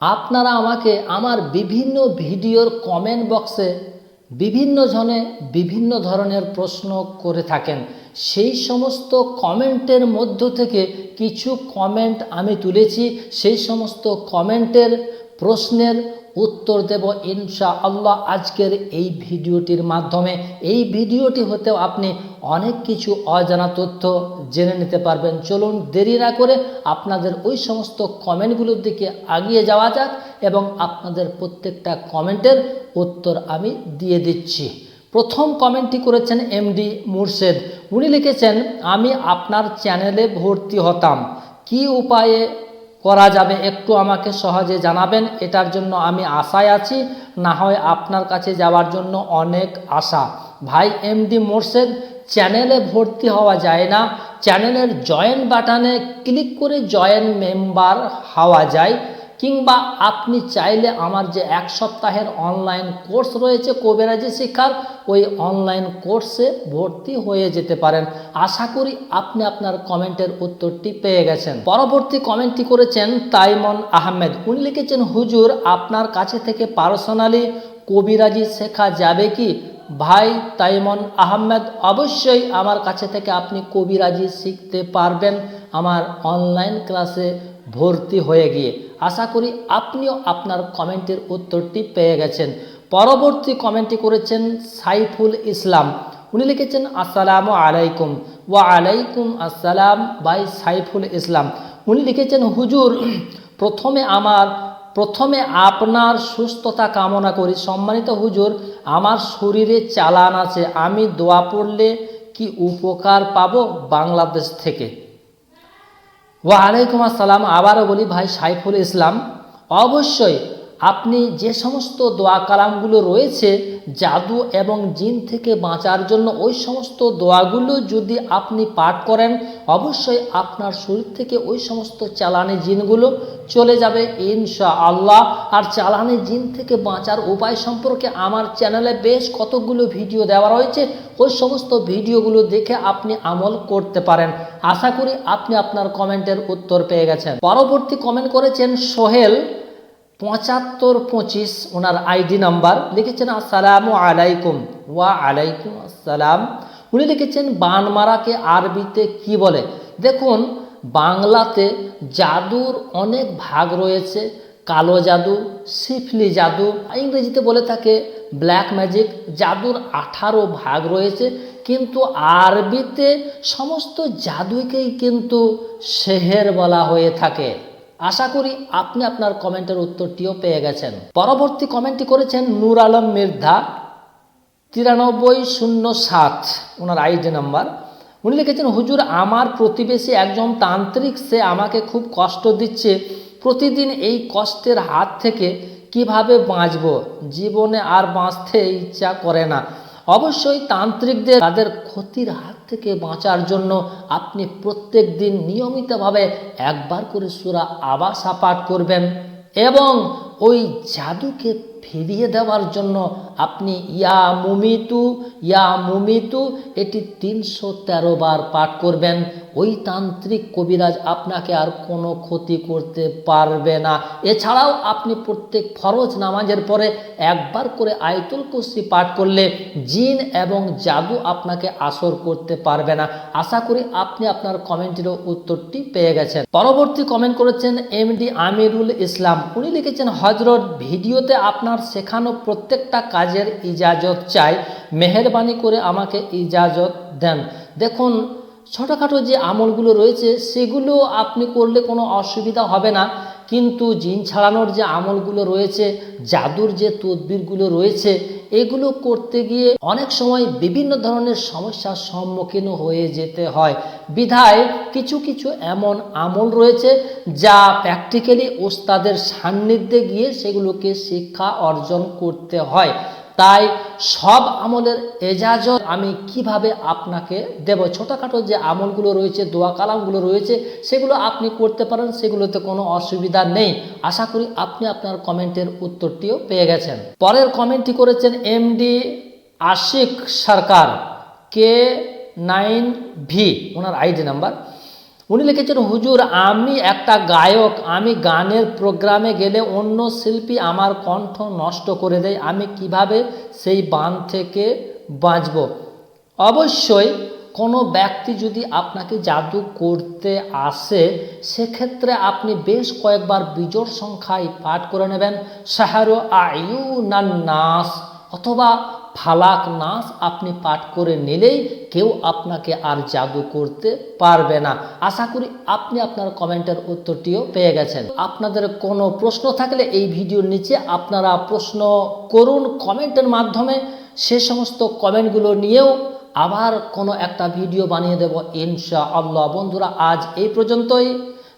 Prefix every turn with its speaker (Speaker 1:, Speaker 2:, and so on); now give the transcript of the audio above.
Speaker 1: আপনারা আমাকে আমার বিভিন্ন ভিডিওর কমেন্ট বক্সে বিভিন্ন জনে বিভিন্ন ধরনের প্রশ্ন করে থাকেন। সেই সমস্ত কমেন্টের মধ্য থেকে কিছু কমেন্ট আমি তুলেছি। সেই সমস্ত কমেন্টের প্রশ্নের উত্তর দেব ইনশা আল্লাহ আজকের এই ভিডিওটির মাধ্যমে। এই ভিডিওটি হতেও আপনি অনেক কিছু অজানা তথ্য জেনে নিতে পারবেন। চলুন দেরি না করে আপনাদের ওই সমস্ত কমেন্টগুলোর দিকে আগিয়ে যাওয়া যাক এবং আপনাদের প্রত্যেকটা কমেন্টের উত্তর আমি দিয়ে দিচ্ছি। প্রথম কমেন্টটি করেছেন এমডি মুর্শেদ। উনি লিখেছেন, আমি আপনার চ্যানেলে ভর্তি হতাম। কি উপায়ে করা যাবে, একটু আমাকে সহজে জানাবেন, এটার জন্য আমি আশায় আছি, না হয় আপনার কাছে যাওয়ার জন্য অনেক আশা। ভাই এমডি মোর্শেদ, চ্যানেলে ভর্তি হওয়া যায় না, চ্যানেলের জয়েন বাটনে ক্লিক করে জয়েন মেম্বার হওয়া যায়। কিংবা আপনি চাইলে আমার যে এক সপ্তাহের অনলাইন কোর্স রয়েছে কবিরাজি শিক্ষার, ওই অনলাইন কোর্সে ভর্তি হয়ে যেতে পারেন। আশা করি আপনি আপনার কমেন্টের উত্তরটি পেয়ে গেছেন। পরবর্তী কমেন্টটি করেছেন তাইমন আহমেদ। উনি লিখেছেন, হুজুর, আপনার কাছে থেকে পার্সোনালি কবিরাজি শেখা যাবে কি? ভাই তাইমন আহমেদ, অবশ্যই আমার কাছে থেকে আপনি কবিরাজি শিখতে পারবেন আমার অনলাইন ক্লাসে ভর্তি হয়ে গিয়ে। আশা করি আপনিও আপনার কমেন্টের উত্তরটি পেয়ে গেছেন। পরবর্তী কমেন্টটি করেছেন সাইফুল ইসলাম। উনি লিখেছেন, আসসালামু আলাইকুম। ওয়া আলাইকুম আসসালাম বাই সাইফুল ইসলাম। উনি লিখেছেন, হুজুর, প্রথমে আমার প্রথমে আপনার সুস্থতা কামনা করি। সম্মানিত হুজুর, আমার শরীরে চালান আছে। আমি দোয়া পড়লে কি উপকার পাব বাংলাদেশ থেকে? ওয়া আলাইকুম আসসালাম। আবারও বলি ভাই সাইফুল ইসলাম, অবশ্যই আপনি যে সমস্ত দোয়া কালামগুলো রয়েছে, জাদু এবং জিন থেকে বাঁচার জন্য ওই সমস্ত দোয়াগুলো যদি আপনি পাঠ করেন, অবশ্যই আপনার শরীর থেকে ওই সমস্ত চালানি জিনগুলো চলে যাবে ইনশা আল্লাহ আর চালানি জিন থেকে বাঁচার উপায় সম্পর্কে আমার চ্যানেলে বেশ কতগুলো ভিডিও দেওয়া রয়েছে, ওই সমস্ত ভিডিওগুলো দেখে আপনি আমল করতে পারেন। আশা করি আপনি আপনার কমেন্টের উত্তর পেয়ে গেছেন। পরবর্তী কমেন্ট করেছেন সোহেল। পঁচাত্তর পঁচিশ, ওনার আইডি নাম্বার। লিখেছেন, আসসালামু আলাইকুম। ওয়া আলাইকুম আসসালাম। উনি লিখেছেন, বানমারাকে আরবিতে কি বলে? দেখুন, বাংলাতে জাদুর অনেক ভাগ রয়েছে। কালো জাদু, সিফলি জাদু, ইংরেজিতে বলে থাকে, ব্ল্যাক ম্যাজিক। জাদুর আঠারো ভাগ রয়েছে, কিন্তু আরবিতে সমস্ত জাদুকেই কিন্তু শেহের বলা হয়ে থাকে। আশা করি আপনি আপনার কমেন্টের উত্তরটিও পেয়ে গেছেন। পরবর্তী কমেন্টটি করেছেন নূর আলম মির্ধা, তিরানব্বই শূন্য সাত, ওনার আইডি নাম্বার। উনি লিখেছেন, হুজুর, আমার প্রতিবেশী একজন তান্ত্রিক, সে আমাকে খুব কষ্ট দিচ্ছে। প্রতিদিন এই কষ্টের হাত থেকে কীভাবে বাঁচব? জীবনে আর বাঁচতে ইচ্ছা করে না। অবশ্যই তান্ত্রিকদের তাদের ক্ষতির হাত থেকে বাঁচার জন্য আপনি প্রত্যেক দিন নিয়মিতভাবে একবার করে সুরা আবাসা পাঠ করবেন এবং ওই জাদুকে ফিরিয়ে দেওয়ার জন্য আপনি ইয়া মুমিতু ইয়া মুমিতু, এটি তিনশো তেরো বার পাঠ করবেন। ওই তান্ত্রিক কবিরাজ আপনাকে আর কোনো ক্ষতি করতে পারবে না। এছাড়াও আপনি প্রত্যেক ফরজ নামাজের পরে একবার করে আয়তুল কুসি পাঠ করলে জিন এবং জাদু আপনাকে আসর করতে পারবে না। আশা করি আপনি আপনার কমেন্টেরও উত্তরটি পেয়ে গেছেন। পরবর্তী কমেন্ট করেছেন এমডি আমিরুল ইসলাম। উনি লিখেছেন হজরত ভিডিওতে আপনার শেখানো প্রত্যেকটা কাজের ইজাজত চাই। মেহরবানি করে আমাকে ইজাজত দেন। দেখুন, ছোটোখাটো যে আমলগুলো রয়েছে, সেগুলো আপনি করলে কোনো অসুবিধা হবে না। কিন্তু জিন ছাড়ানোর যে আমলগুলো রয়েছে, জাদুর যে তদবিরগুলো রয়েছে এগুলো করতে গিয়ে অনেক সময় বিভিন্ন ধরনের সমস্যার সম্মুখীন হয়ে যেতে হয়। বিধায় কিছু কিছু এমন আমল রয়েছে যা প্র্যাকটিক্যালি ওস্তাদের সান্নিধ্যে গিয়ে সেগুলোকে শিক্ষা অর্জন করতে হয়। তাই সব আমলের এজাজত আমি কীভাবে আপনাকে দেব? ছোটোখাটো যে আমলগুলো রয়েছে, দোয়া কালামগুলো রয়েছে, সেগুলো আপনি করতে পারেন, সেগুলোতে কোনো অসুবিধা নেই। আশা করি আপনি আপনার কমেন্টের উত্তরটিও পেয়ে গেছেন। পরের কমেন্টটি করেছেন MD Ashik Sarkar, K nine V, ওনার আইডি নাম্বার। উনি লিখেছেন, হুজুর, আমি একটা গায়ক, আমি গানের প্রোগ্রামে গেলে অন্য শিল্পী আমার কণ্ঠ নষ্ট করে দেয়, আমি কীভাবে সেই বান থেকে বাঁচব? অবশ্যই কোনো ব্যক্তি যদি আপনাকে জাদু করতে আসে, সেক্ষেত্রে আপনি বেশ কয়েকবার বিজোড় সংখ্যায় পাঠ করে নেবেন সাহারো আয়ু নাস অথবা ফালাক নাস আপনি পাঠ করে নিলেই কেউ আপনাকে আর জাদু করতে পারবে না। আশা করি আপনি আপনার কমেন্টের উত্তরটিও পেয়ে গেছেন। আপনাদের কোনো প্রশ্ন থাকলে এই ভিডিওর নিচে আপনারা প্রশ্ন করুন কমেন্টের মাধ্যমে। সে সমস্ত কমেন্টগুলো নিয়েও আবার কোনো একটা ভিডিও বানিয়ে দেব ইনশা আল্লাহ বন্ধুরা, আজ এই পর্যন্তই।